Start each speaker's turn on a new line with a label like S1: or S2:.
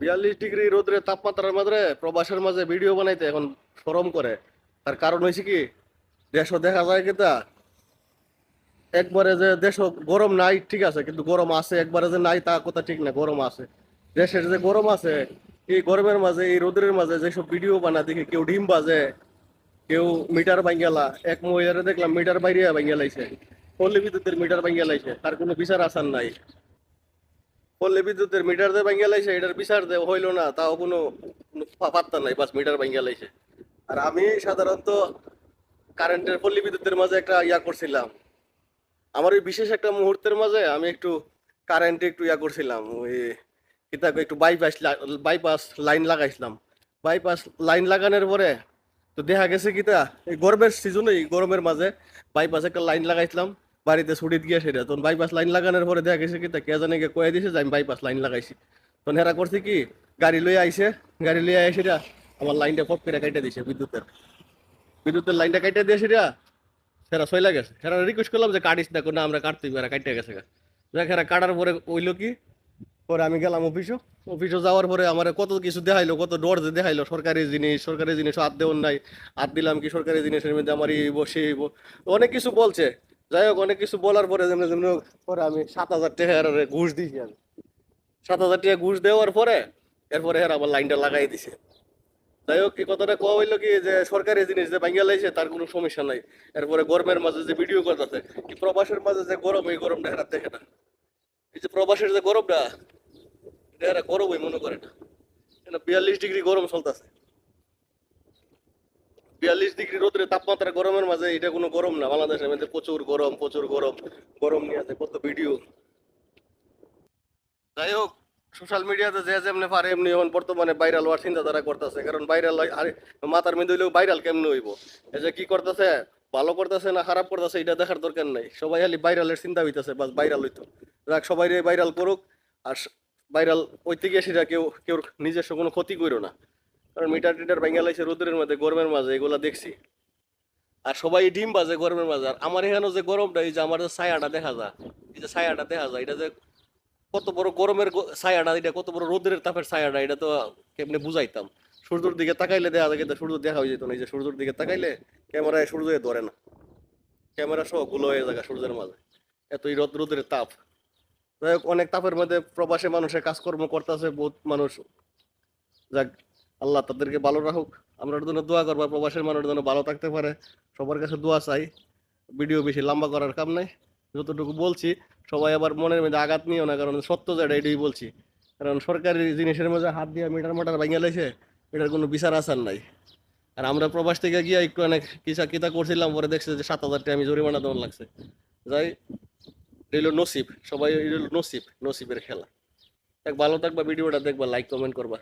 S1: বিয়াল্লিশ ডিগ্রি রোদ্রে তাপমাত্রার মাঝে প্রবাসের মাঝে ভিডিও বানাইতে এখন সরম করে। তার কারণ হয়েছে কি? দেশ দেখা যায় কিতা একবারে যে দেশ গরম নাই, ঠিক আছে, কিন্তু গরম আছে, একবারে যে নাই তা কথা ঠিক না, গরম আছে। দেশের যে গরম আছে, এই গরমের মাঝে, এই রোদের মাঝে যেসব ভিডিও বানা দেখি, কেউ ডিম বাজে, কেউ মিটার ভাঙ্গেলা, এক মহিলারে দেখলাম মিটার বাইরে ভাঙ্গেলাইছে, পল্লী বিদ্যুতের মিটার ভাঙ্গেলাইছে, তার কোনো বিচার আসার নাই। পল্লী বিদ্যুতের মিটার দিয়ে ভাঙ্গেলাইছে এটার বিচার দে হইল না, তাও কোনো পাত্তা নাই, বাস মিটার ভাঙ্গেলাইছে আর আমি সাধারণত কারেন্টের পল্লী বিদ্যুতের মাঝে একটা ইয়া করছিলাম। আমার ওই বিশেষ একটা মুহূর্তের মাঝে আমি একটু কারেন্টে একটু ইয়া করছিলাম, ওই কিতাব একটু বাইপাস বাইপাস লাইন লাগাইছিলাম। বাইপাস লাইন লাগানোর পরে তো দেখা গেছে কিতা, এই গরমের সিজনে গরমের মাঝে বাইপাস একটা লাইন লাগাইছিলাম। বাড়িতে ছুটিত গিয়ে সেটা তখন বাইপাস লাইন লাগানোর পরে দেখা গেছে কিতা কে জানে কে কয়ে দিছে যে আমি বাইপাস লাইন লাগাইছি। তখন হেরা করছে কি, গাড়ি লইয়া আইছে, গাড়ি লইয়া আইসে আমার লাইনটা ফট করে কাইটা দিছে বিদ্যুতের। বিদ্যুতের লাইনটা কাইটা দিয়ে সেটা সেরা সইলা গেছে। সেরা রিকোয়েস্ট করলাম যে কাটিস না কোনো আমরা কাটতে এরা কাটতে গেছে। দেখ এরা কাটার পরে হইল কি, পরে আমি গেলাম অফিসও অফিসে যাওয়ার পরে আমার কত কিছু দেখাইলো, কত ডর যে দেখাইলো, সরকারি জিনিস সরকারি জিনিস হাত দেওয়ার নাই। হাত দিলাম কি, সরকারি জিনিসের মধ্যে আমার এই বসে অনেক কিছু বলছে। যাই হোক, অনেক কিছু বলার পরে যেমন যেমন পরে আমি সাত হাজার টাকার ঘুষ দিয়েছি আমি। সাত হাজার টাকা ঘুষ দেওয়ার পরে এরপরে এরা আবার লাইনটা লাগাই দিছে। যাই হোক, এই কথাটা কোয়া হইল কি, যে সরকারি জিনিস যে ভাঙ্গা লাইছে, তার কোনো সমস্যা নাই। এরপরে গরমের মাঝে যে ভিডিও করতেছে কি প্রবাসের মাঝে যে গরম, এই গরমটা এরা দেখে না। এই যে প্রবাসের যে গরমটা, এটা এরা গরমই মনে করে না। বিয়াল্লিশ ডিগ্রি গরম চলতেছে। বিয়াল্লিশ ডিগ্রি রোদ্রে তাপমাত্রা গরমের মাঝে, এটা কোনো গরম না। বাংলাদেশের মধ্যে প্রচুর গরম প্রচুর গরম গরম নিয়ে আছে কত ভিডিও। যাই হোক সোশ্যাল মিডিয়াতে যে যেমনি পারে, এমনি এখন বর্তমানে ভাইরাল হওয়ার চিন্তাধারা করতেছে। কারণ ভাইরাল আরে, মাথার মধ্যে হইলেও ভাইরাল কেমনে হইব? এই যে কি করতেছে? ভালো করতেছে না খারাপ করতেছে, এটা দেখার দরকার নাই। সবাই খালি ভাইরালের চিন্তা হইতেছে, বাস ভাইরাল হইতো। যাক, সবাই ভাইরাল করুক, আর ভাইরাল সেটা কেউ কেউ নিজস্ব কোনো ক্ষতি করো না। কারণ মিটার টিটার ভেঙে লাইছে রোদের মধ্যে, গরমের মাঝে, এগুলা দেখছি। আর সবাই ডিম বাজে গরমের মাঝে। আর আমার এখানে যে গরমটা, এই যে আমার যে ছায়াটা দেখা যায়, এই যে ছায়াটা দেখা যায়, এটা যে কত বড় গরমের ছায়াটা, এটা কত বড় রোদের তাপের ছায়াটা, এটা তো কেমনে বুঝাইতাম? সূর্যের দিকে তাকাইলে দেখা যায়, কিন্তু সূর্য দেখা হয়ে যেত না। এই যে সূর্যের দিকে তাকাইলে ক্যামেরায় সূর্য ধরে না। ক্যামেরা সহগুলো হয়ে যায় সূর্যের মাঝে। এতই রোদ রোদের তাপ। যাই অনেক তাপের মধ্যে প্রবাসে মানুষের কাজকর্ম করতেছে, বহুত মানুষ। যাক আল্লাহ তাদেরকে ভালো রাখুক। আমরা জন্য দোয়া করব প্রবাসের মানুষের জন্য ভালো থাকতে পারে। সবার কাছে দোয়া চাই। ভিডিও বেশি লম্বা করার কাম নাই। যতটুকু বলছি, সবাই আবার মনের মধ্যে আঘাত নিও না, কারণ সত্য যেটা এটাই বলছি। কারণ সরকারি জিনিসের মধ্যে হাত দিয়ে মিটার মাটার ভাঙিয়ে লাইছে, এটার কোনো বিচার আসার নাই। আর আমরা প্রবাস থেকে গিয়ে একটু অনেক কিসা কিতা করছিলাম, পরে দেখছে যে সাত হাজার টাকা আমি জরিমানা দেওয়ার লাগছে। যাই হলো নসিব। সবাই হলো নসিব, নসিবের খেলা। এক ভালো থাকবা, ভিডিওটা দেখবা লাইক কমেন্ট করবা।